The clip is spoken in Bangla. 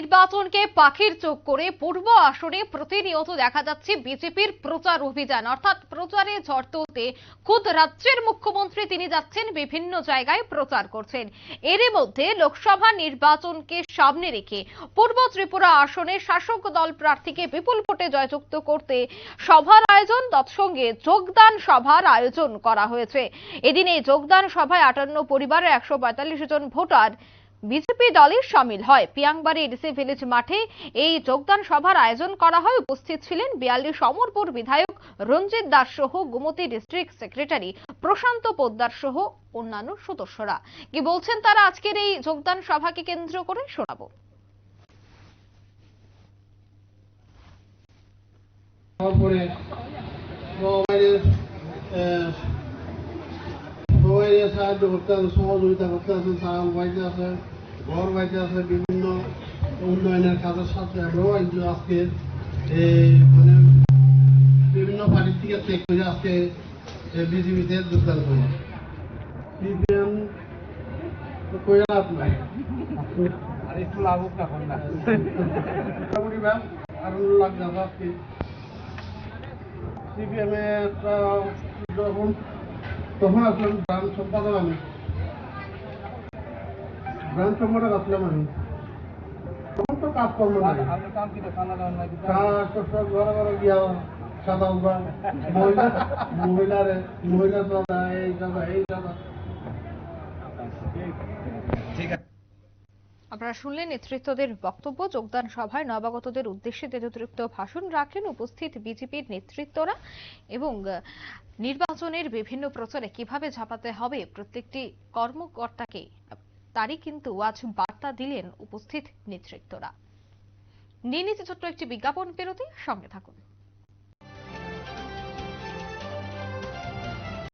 নির্বাচনকে পাখির চোখ করে পূর্ব আসনে প্রতিনিয়ত দেখা যাচ্ছে বিজেপির প্রচার অভিযান। অর্থাৎ প্রচারে ঝড় খুদ রাজ্যের মুখ্যমন্ত্রী তিনি যাচ্ছেন, বিভিন্ন জায়গায় প্রচার করছেন। এরই মধ্যে লোকসভা নির্বাচনকে সামনে রেখে পূর্ব ত্রিপুরা আসনে শাসক দল প্রার্থীকে বিপুল ভোটে জয়যুক্ত করতে সভার আয়োজন, তৎসঙ্গে যোগদান সভার আয়োজন করা হয়েছে। এদিন এই যোগদান সভায় আটান্ন পরিবারের একশো পঁয়তাল্লিশ জন ভোটার বিজেপি দলে সামিল হয়। পিয়াংবাড়ি এডিসি ভিলেজ মাঠে এই যোগদান সভার আয়োজন করা হয়। উপস্থিত ছিলেন বিয়াল্লিশ অমরপুর বিধায়ক রঞ্জিত দাস সহ গুমতি ডিস্ট্রিক্ট সেক্রেটারি প্রশান্ত পোদ্দার সহ অন্যান্য সদস্যরা। কি বলছেন তারা? আজকের এই যোগদান সভাকে কেন্দ্র করে শোনাবো। সাহায্য করতে আছে সহযোগিতা করতে আছে চাল বাইতে আছে ঘর বাইতে আছে বিভিন্ন উন্নয়নের কাজের সাথে আমরাও একজন আজকে মানে বিভিন্ন পার্টির থেকে চেক করে আজকে বিজেপিতে যোগদান করি কইরা আপনার আর একটু লাভুক না না। মোটামুটি লাগবে আজকে। সিপিএম এ একটা যখন তখন আসলাম গ্রাম সম্পাদক আমি। গ্রাম সম্পাদক আসলাম আমি। তখন তো কাজকর্ম নাই। ঘরে ঘরে এই দাদা এই সাদা। আপনারা শুনলেন নেতৃত্বদের বক্তব্য, যোগদান সভায় নবাগতদের উদ্দেশ্যে তেজোতৃপ্ত ভাষণ রাখেন উপস্থিত বিজেপির নেতৃত্বরা এবং নির্বাচনের বিভিন্ন প্রচারে কীভাবে ঝাঁপাতে হবে প্রত্যেকটি কর্মকর্তাকে, তারই কিন্তু আজ বার্তা দিলেন উপস্থিত নেতৃত্বরা। নিয়ে নিচ্ছে ছোট্ট একটি বিজ্ঞাপন বিরতি, সঙ্গে থাকুন।